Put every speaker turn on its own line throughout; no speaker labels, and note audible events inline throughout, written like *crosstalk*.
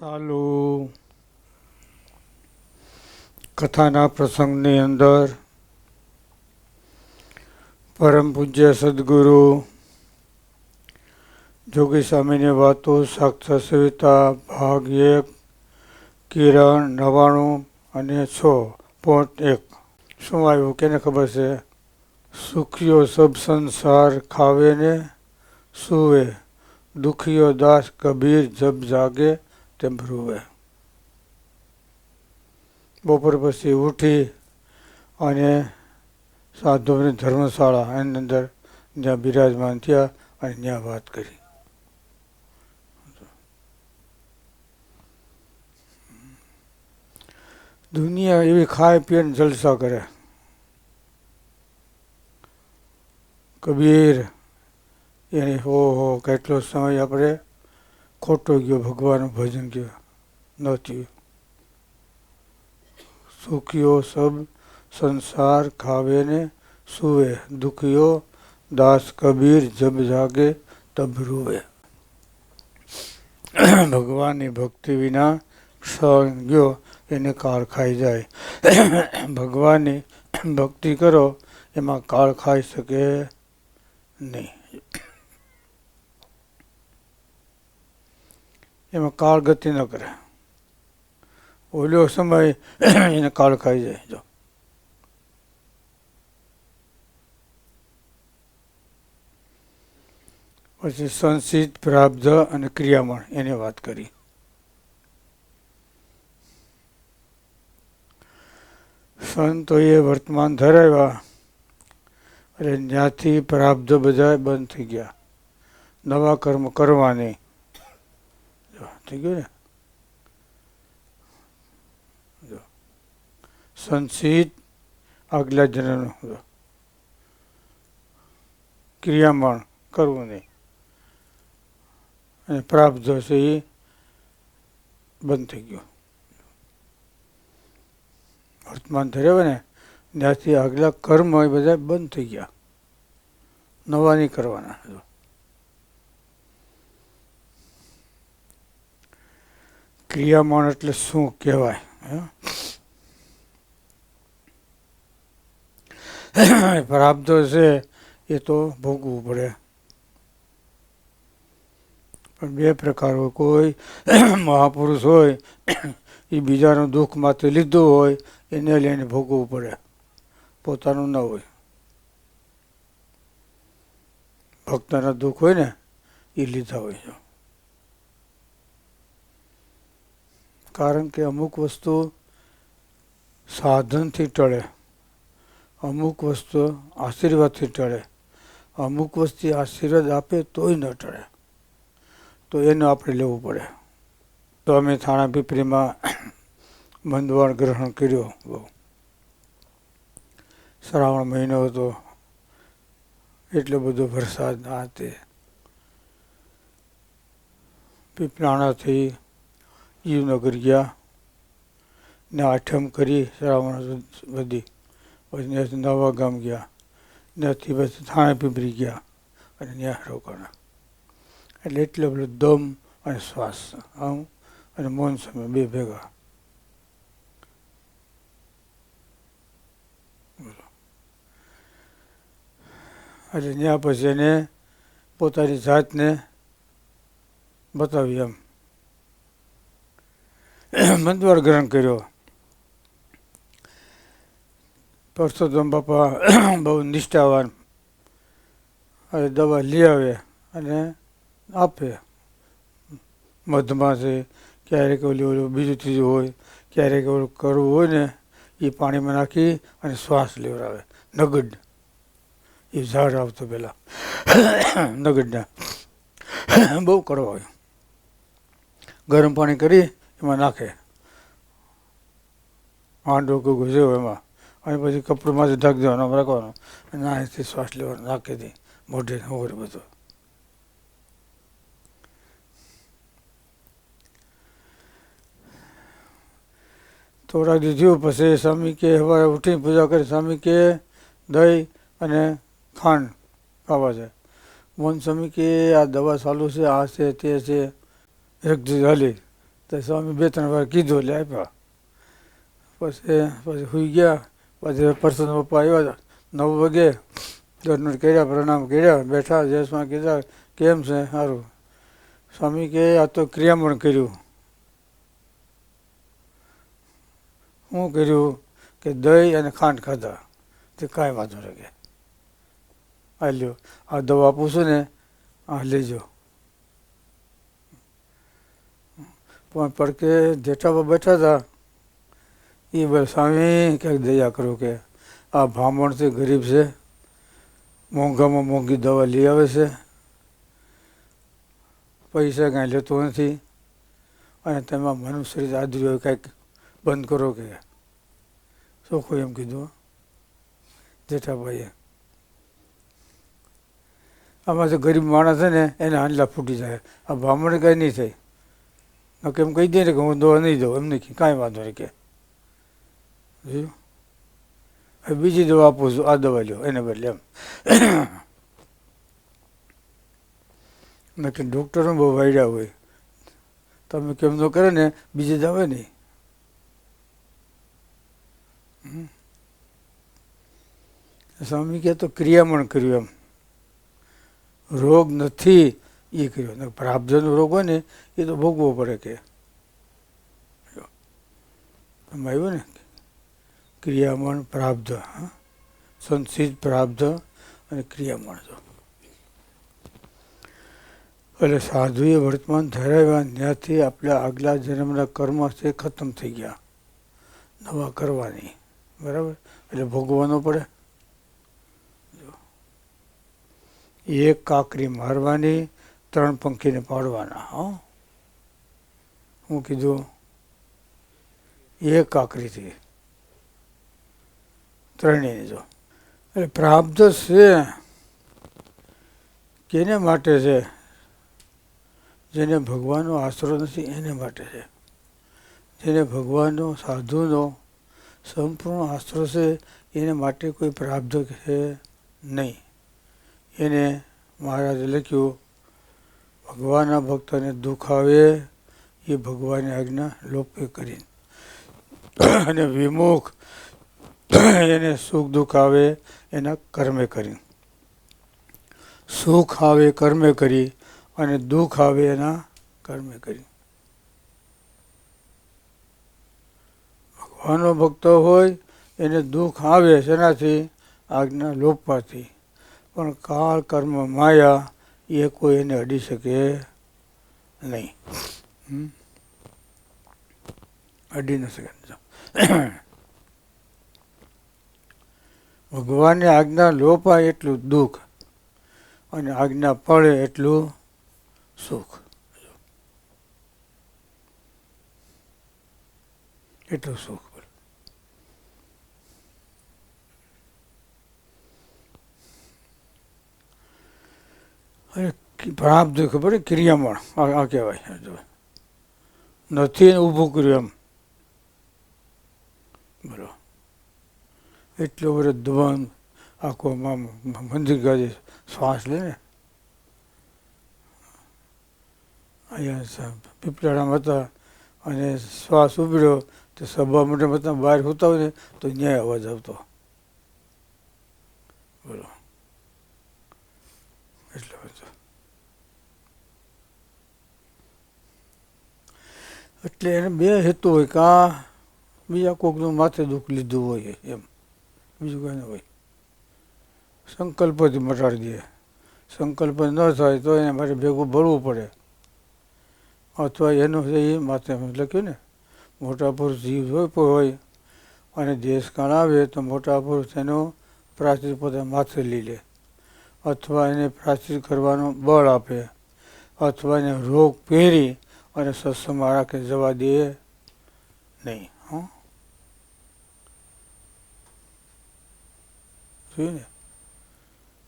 ચાલુ. કથાના પ્રસંગની અંદર પરમ પૂજ્ય સદગુરુ જોગી સ્વામીની વાતો સાક્ષાત સવિતા ભાગ એક, કિરણ નવાણું અને છ પોઈન્ટ એક. શું આવ્યું? કેને ખબર છે? સુખીઓ સબ સંસાર ખાવે ને સુવે દુખીઓ દાસ કબીર જબ જાગે તેમ રૂવે બપોર પછી ઉઠી અને સાધુની ધર્મશાળા એની અંદર જ્યાં બિરાજમાન થયા અને ત્યાં વાત કરી. દુનિયા એવી ખાય પીએ ને જલસા કરે. કબીર એની હો હો કેટલો સમય આપણે ખોટો ગયો, ભગવાનનું ભજન ગયો ન થયું સુખીઓ સબ સંસાર ખાવે ને સુવે, દુખીઓ દાસ કબીર જબ જાગે તબ રૂવે. ભગવાનની ભક્તિ વિના ક્ષણ ગયો, એને કાળ ખાઈ જાય. ભગવાનની ભક્તિ કરો, એમાં કાળ ખાઈ શકે નહીં. એમાં કાળ ગતિ ન કરે. ઓલો સમય *clears throat* એને કાળ ખાઈ જાય, જો. પછી સંસિદ્ધ, પ્રાપ્ત અને ક્રિયામણ એની વાત કરી. સંતોએ વર્તમાન ધરાવ્યા એટલે જ્યાંથી પ્રાપ્ત બધા બંધ થઈ ગયા. નવા કર્મ કરવાની થઈ ગયું ને જો સંસિત આગલા જન્મનું ક્રિયામણ કરવું નહીં. અને પ્રાપ્ત છે એ બંધ થઈ ગયું. વર્તમાન ધર્યો ને ત્યાંથી આગલા કર્મ એ બધા બંધ થઈ ગયા. નવા નહીં કરવાના ક્રિયામણ એટલે શું કહેવાય? પ્રાપ્ત છે, એ તો ભોગવું પડે. પણ બે પ્રકાર હોય કોઈ મહાપુરુષ હોય, એ બીજાનું દુઃખ માથે લીધું હોય, એને લઈને ભોગવવું પડે. પોતાનું ન હોય. ભક્તના દુઃખ હોય ને, એ લીધા હોય છે. કારણ કે અમુક વસ્તુ સાધનથી ટળે. અમુક વસ્તુ આશીર્વાદથી ટળે. અમુક વસ્તુ આશીર્વાદ આપે તોય ન ટળે. તો એનું આપણે લેવું પડે. તો અમે થાણા પીપરીમાં બંધવાણ *clears throat* ગ્રહણ કર્યો. બહુ શ્રાવણ મહિનો હતો. એટલો બધો વરસાદ આ તે. પીપળાણાથી યુવનગર ગયા ને આઠમ કરી શ્રાવણ બધી પછી નવા ગામ ગયા. ત્યાંથી પછી થાણે પીપરી ગયા અને ત્યાં રોકાણા. એટલે એટલો બધો દમ અને શ્વાસ, આમ અને મૌન સમય, બે ભેગા. એટલે ત્યાં પછી એને પોતાની જાતને બતાવી એમ. મંદવાર ગ્રહણ કર્યો. પરસોત્તમ બાપા બહુ નિષ્ઠાવાન. હવે દવા લઈ આવે અને આપે. મધમાં છે, ક્યારેક ઓલું ઓલું બીજું ત્રીજું હોય, ક્યારેક ઓલું કરવું હોય ને એ પાણીમાં નાખી અને શ્વાસ લેવડાવે. નગડ એ ઝાડ આવતો પહેલાં નગડના બહુ કરવા ગરમ પાણી કરી એમાં નાખે. હાંડો કોઈ ઘૂસ્યો એમાં. અને પછી કપડુંમાંથી ઢાંકી દેવાનો રાખવાનો. અને અહીંથી શ્વાસ લેવાનો, નાખી દે મોઢે હોર બધું. થોડાક થયું. પછી સ્વામી કે સવારે ઉઠીને પૂજા કરી. સ્વામી કે, દહીં અને ખાંડ ખાવા છે. મોહન સ્વામી કે, આ દવા ચાલુ છે, આ છે, તે છે. એક હાલી. તો સ્વામી બે ત્રણ વાર કીધું એટલે આપ્યા પછી પછી સુઈ ગયા. પછી પરસોદ પપ્પા આવ્યા નવ વાગે દરરોજ કર્યા, પ્રણામ કર્યા. બેઠા જયસમાં કીધા, કેમ છે? સારું. સ્વામી કે, આ તો ક્રિયામણ કર્યું. શું કર્યું કે દહીં અને ખાંડ ખાધા. તે કાંઈ વાંધો નહીં કે આ લ્યો આ દવા આપું છું ને, આ લેજો. પણ પડકે જેઠામાં બેઠા હતા એ બોલે, સ્વામી કંઈક દયા કરો કે આ બ્રાહ્મણ છે, ગરીબ છે, મોંઘામાં મોંઘી દવા લઈ આવે છે, પૈસા કાંઈ લેતો નથી, અને તેમાં મનુષ્ય હોય, કાંઈક બંધ કરો કે. ચોખ્ખું એમ કીધું જેઠાભાઈએ આમાં જે ગરીબ માણસ છે ને, એને હાંડલા ફૂટી જાય. આ બ્રાહ્મણ કાંઈ નહીં થાય. નકે એમ કહી દે ને કે હું દવા નહીં દઉં, એમ નહીં કાંઈ વાંધો નહીં કે. બીજી દવા આપું છું, આ દવા લ્યો, એને બદલે એમ. નક્કી ડૉક્ટરો બહુ વાયડા હોય. તમે કેમ તો કરે ને, બીજી દવા નહીં. સ્વામી કહે તો ક્રિયામણ કર્યું એમ. રોગ નથી એ કર્યો. ને પ્રાપ્તનો રોગ હોય ને એ તો ભોગવો પડે કે. આવ્યું ને? ક્રિયામણ પ્રાપ્ત હા. સંસિદ્ધ પ્રાપ્ત અને ક્રિયામણ જો. એટલે સાધુએ વર્તમાન ધરાવ્યા ત્યાંથી આપણા આગલા જન્મના કર્મ છે ખતમ થઈ ગયા. નવા કરવાની. બરાબર? એટલે ભોગવવાનો પડે. એક કાકરી મારવાની ત્રણ પંખીને પાડવાના, હો. હું કીધું, એક કાકરીથી ત્રણેય જો. એટલે પ્રાપ્ત છે કેને માટે છે? જેને ભગવાનનો આશરો નથી, એને માટે છે. જેને ભગવાનનો સાધુનો સંપૂર્ણ આશરો છે, એને માટે કોઈ પ્રાપ્ત છે નહીં. એને મહારાજે લખ્યું ભગવાનના ભક્તને દુઃખ આવે, એ ભગવાનની આજ્ઞા લોપે કરી અને વિમુખ એને સુખ દુઃખ આવે, એના કર્મે કરી સુખ આવે, કર્મે કરી, અને દુઃખ આવે, એના કર્મે કરી. ભગવાનનો ભક્ત હોય, એને દુઃખ આવે, શેનાથી? આજ્ઞા લોપવાથી. પણ કાળ કર્મ માયા એ કોઈ એને અડી શકે નહીં? અડી ન શકે. ભગવાનની આજ્ઞા લોપાય એટલું દુઃખ અને આજ્ઞા પડે એટલું સુખ. એટલું સુખ અને પ્રાપ્ત ખબર ક્રિયામણ, આ કહેવાય. નથી એને ઊભું કર્યું એમ. બોલો. એટલો બધો દુવાન આખો મંદિર ગાજે શ્વાસ લે ને. અહીંયા પીપળાણામાં હતા, અને શ્વાસ ઉભર્યો, તો સભા મંડળ બહાર હોતા હોય ને, તો ન્યાય અવાજ આવતો. બોલો એટલો બધો એટલે એને બે હેતુ હોય કે આ બીજા કોકનું માથે દુઃખ લીધું હોય એમ. બીજું કંઈ ન હોય. સંકલ્પથી મટાડી દે. સંકલ્પ ન થાય તો એને મારે ભેગું ભરવું પડે. અથવા એનું એ માથે લખ્યું ને, મોટા પુરુષ જીવ જોઈતો હોય અને દેશકાળ આવે તો મોટા પુરુષ એનો પ્રાચીર પોતે માથે લઈ લે. અથવા એને પ્રાચીર કરવાનું બળ આપે. અથવા એને રોગ પહેરી અને સત્સંગમાં રાખે જવા દે. નહીં, હં. જોયું ને?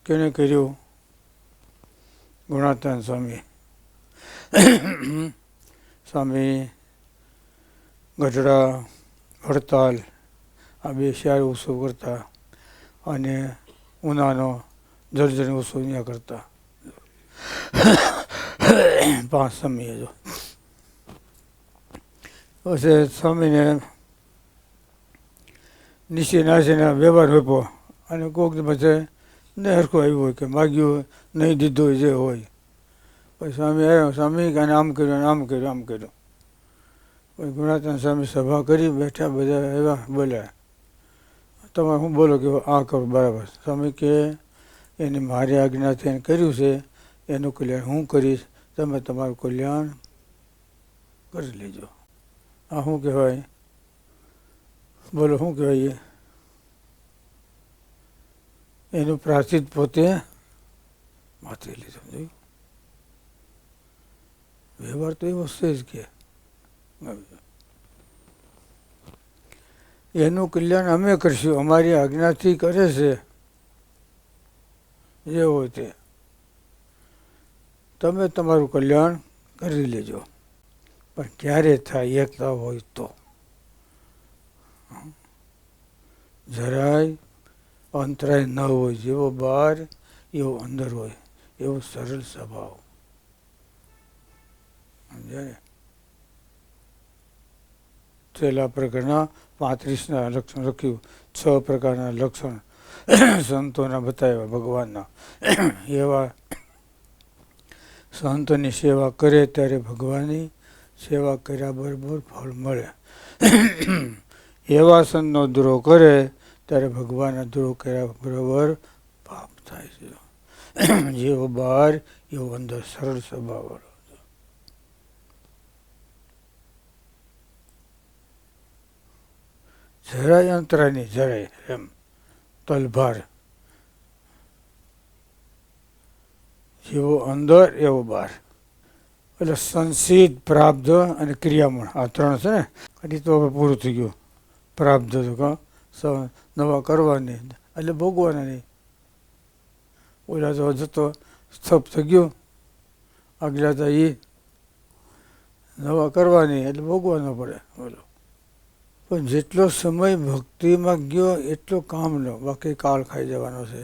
કેને કર્યું? ગુણાતાન સ્વામી. સ્વામી, ગઢડા, હડતાલ, આ બે શિયાળ ઉત્સવ કરતા અને ઉનાનો જળજણી ઉત્સવ ત્યાં કરતા. પાંચ સમયે જો. પછી સ્વામીને નીચે નાસીને વ્યવહાર આપ્યો અને કોઈક દી પછી નહીં હરખું આવ્યું હોય કે માગ્યું નહીં દીધું જે હોય. પછી સ્વામી આવ્યો, સ્વામી અને આમ કર્યું આમ કર્યું આમ કર્યું. પછી ગુણાતન સ્વામી સભા કરી બેઠા બધા એવા બોલ્યા તમે હું બોલો કે આ કરો, બરાબર. સ્વામી કે, એને મારી આજ્ઞાથી એને કર્યું છે, એનું કલ્યાણ હું કરીશ. તમે તમારું કલ્યાણ કરી લેજો. આ શું કહેવાય? બોલો, શું કહેવાય? એનું પ્રાચિત પોતે માથે લીધું જોયું વ્યવહાર તો એ વસ્તુ જ કે. એનું કલ્યાણ અમે કરશું, અમારી આજ્ઞાથી કરે છે. જે હોય તે. તમે તમારું કલ્યાણ કરી લેજો. પણ ક્યારે થાય એકતા હોય તો? જરાય અંતરાય ન હોય. જેવો બહાર એવો અંદર હોય. એવો સરળ સ્વભાવ. છેલ્લા પ્રકારના પાંત્રીસના લક્ષણ લખ્યું. છ પ્રકારના લક્ષણ *coughs* સંતોના બતાવ્યા ભગવાનના. એવા *coughs* સંતોની સેવા કરે ત્યારે ભગવાનની સેવા કર્યા બરાબર ફળ મળે. એવા સંતનો દ્રોહ કરે, ત્યારે ભગવાનના દ્રોહ કર્યા બરાબર પાપ થાય છે. જેવો બહાર એવો અંદર સરળ સ્વભાવવાળો જરાય અંતરાની જરાય એમ. તલભાર. જેવો અંદર, એવો બહાર એટલે સંસિદ્ધ પ્રાપ્ત અને ક્રિયામણ. આ ત્રણ છે ને, હજી તો હવે પૂરું થઈ ગયું. પ્રાપ્ત તો નવા કરવાની, એટલે ભોગવાના નહીં ઓલા તો જતો સ્થપ થઈ ગયો. આગલા તો એ નવા કરવાની, એટલે ભોગવાનો પડે. બોલો પણ જેટલો સમય ભક્તિમાં ગયો, એટલો કામનો બાકી કાળ ખાઈ જવાનો છે.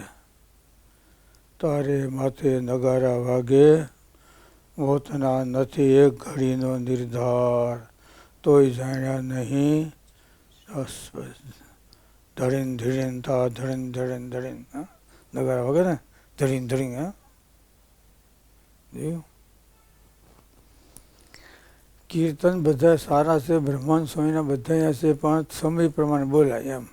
તારે માથે નગારા વાગે મોતના નથી એક ઘડીનો નિર્ધાર, તોય જાણ્યા નહીં. ધડીન ધીડીન તા ધડીન ધડીન ધડીન. નગારા વાગે ને ધડીન ધડીન, હા? કીર્તન બધા સારા છે, બ્રહ્માંડ સ્વામીના બધા છે, પણ સમય પ્રમાણે બોલાય એમ.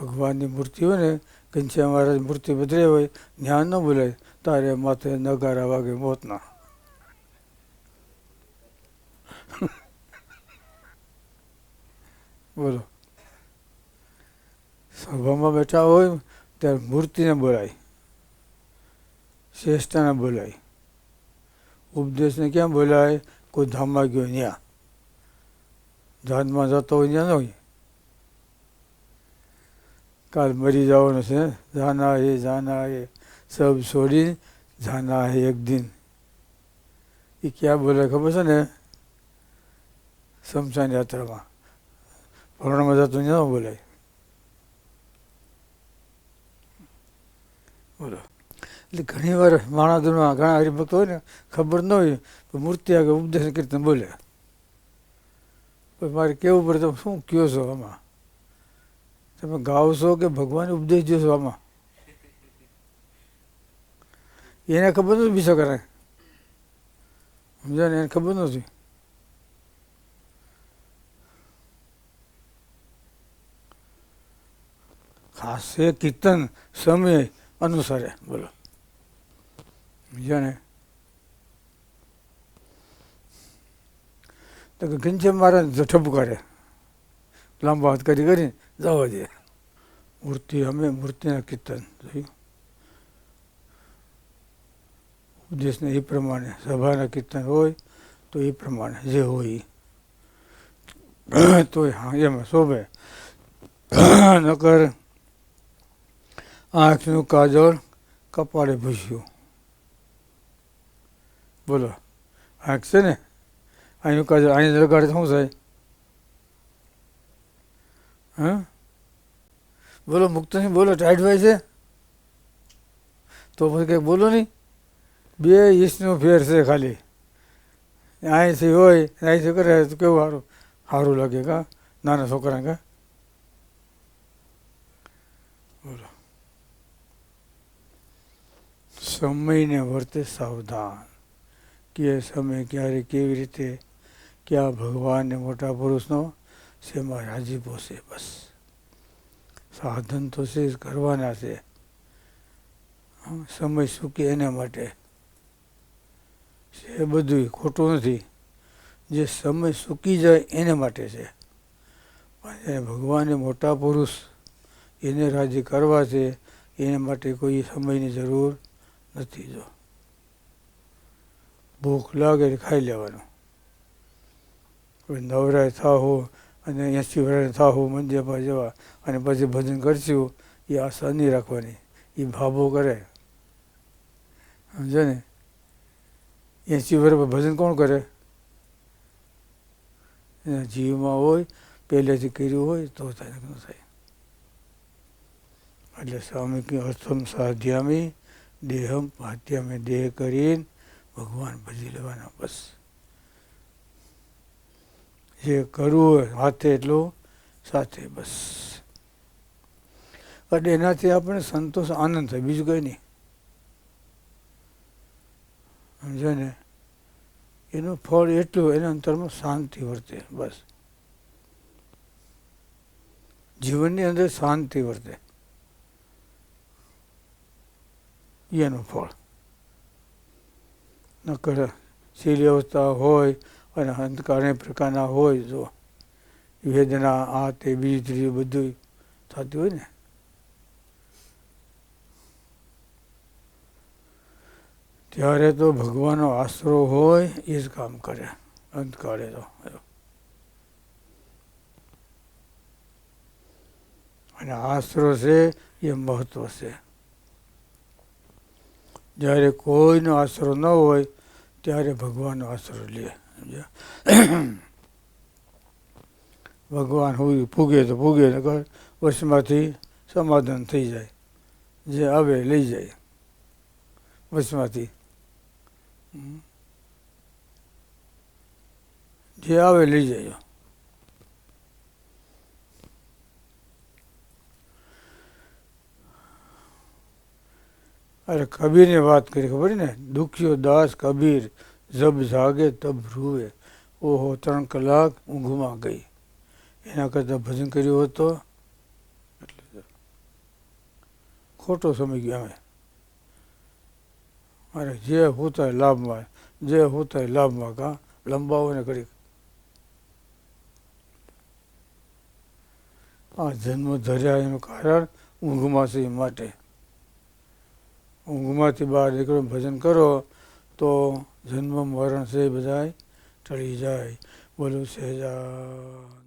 ભગવાનની મૂર્તિ હોય ને ઘનશ્યામ મહારાજ મૂર્તિ બદલે હોય ધ્યાન ન બોલાય, તારે માથે નગારા વાગે મોતના. *laughs* બોલો. સભામાં બેઠા હોય, ત્યારે મૂર્તિને બોલાય. શ્રેષ્ઠને બોલાય. ઉપદેશને ક્યાં બોલાય? કોઈ ધામમાં ગયો ત્યાં ધામમાં જતો હોય ત્યાં ન હોય. કાલ મરી જવાનું છે. જાના હે જાના હે સબ છોડી જાના હે એક દિન. એ ક્યાં બોલે ખબર છે ને? શમશાન યાત્રામાં. ભરણમાં જતો ન બોલાય બોલો. એટલે ઘણી વાર માણાદુરમાં ઘણા હરિભક્તો હોય ને, ખબર ન હોય તો મૂર્તિ આગળ ઉપદેશ કીર્તન બોલે. મારે કેવું પડે તમે શું કયો છો આમાં? તમે ગાઓ છો કે ભગવાન ઉપદેશ છો આમાં? એને ખબર નથી બીજા કરે સમજો ને? એને ખબર નથી. ખાસે કીર્તન સમય અનુસારે. બોલો. જાણે તો કે ઘનશ્યામ મહારાજ ઠપ કરે લાંબા હાથ કરી કરીને જવા દે. મૂર્તિ, અમે મૂર્તિના કીર્તન, જોયું? ઉદ્દેશને એ પ્રમાણે, સભાના કીર્તન હોય તો એ પ્રમાણે, જે હોય. *coughs* તો હા, એમાં, શોભે. *coughs* નકર આંખનું કાજળ કપાળે ભૂસ્યું. બોલો. આંખ છે ને? અહીંનું કાજળ અહીં લગાડે શું થાય? હા? બોલો મુક્તસિંહ બોલો, ટાઈટ ભાઈ છે? તો પછી કંઈક બોલો નહીં. બે ઈસનો ફેર છે ખાલી. અહીંથી હોય, અહીંથી કરે, તો કેવું સારું સારું લાગે કા? નાના છોકરાને કા? બોલો. સમયને વર્તે સાવધાન. કે સમય ક્યારે કેવી રીતે, ક્યાં ભગવાનને મોટા પુરુષનો શેમાં રાજીપો છે બસ. સાધન તો છે જ કરવાના છે. સમય સુકે એના માટે. છે બધું ખોટું નથી. જે સમય સૂકી જાય એના માટે છે. પણ જ્યારે ભગવાને મોટા પુરુષ એને રાજી કરવા છે, એના માટે કોઈ સમયની જરૂર નથી જો. ભૂખ લાગે ખાઈ લેવાનું. કોઈ નવરાય થાવું અને એંસી વર્ષ થાહુ મંદિરમાં જવા અને પછી ભજન કરશું, એ આશા નહીં રાખવાની. એ ભાભો કરે. સમજો ને? એંસી વર્ષ ભજન કોણ કરે? એના જીવમાં હોય, પહેલેથી કર્યું હોય, તો થાય, ન થાય. એટલે સ્વામી કે અર્થમ સાધ્યામી દેહમ પાત્યામી દેહ કરીને ભગવાન ભજી લેવાના બસ. જે કરવું હોય હાથે એટલું સાથે બસ. એટલે એનાથી આપણે સંતોષ આનંદ થાય. બીજું કંઈ નહીં. સમજો ને? એનું ફળ એટલું, એના અંતરમાં શાંતિ વર્તે, બસ. જીવનની અંદર શાંતિ વર્તે. એનું ફળ. નકર શીલી અવસ્થા હોય અને અંધકાર પ્રકારના હોય તો વેદના આ તે બીજી ત્રીજું બધું થતું હોય ને. ત્યારે તો ભગવાનનો આશરો હોય એ જ કામ કરે અંતકાળે તો. અને આશરો છે એ મહત્વ છે. જ્યારે કોઈનો આશરો ન હોય, ત્યારે ભગવાનનો આશરો લે. *coughs* ભગવાન હોય પૂગે તો પૂગે નકર વશમાંથી સમાધાન થઈ જાય. જે આવે લઈ જાય. વશમાંથી જે આવે લઈ જાય. અરે કબીરની વાત કરી, ખબર ને? દુખ્યો દાસ કબીર. જબ જાગે તબ રૂવે ઓહો, ત્રણ કલાક ઊંઘમાં ગઈ. એના કરતાં ભજન કર્યું હોત એટલે ખોટો સમય ગયો અમે. અરે જે હોતા લાભમાં, જે હોતા લાભમાં કા, લંબાવો ને કરી આ જન્મ ધર્યા એનું કારણ ઊંઘમાં છે માટે. ઊંઘમાંથી બહાર નીકળો ભજન કરો તો જન્મ મરણ છે બધાય ટળી જાય બોલું સહેજા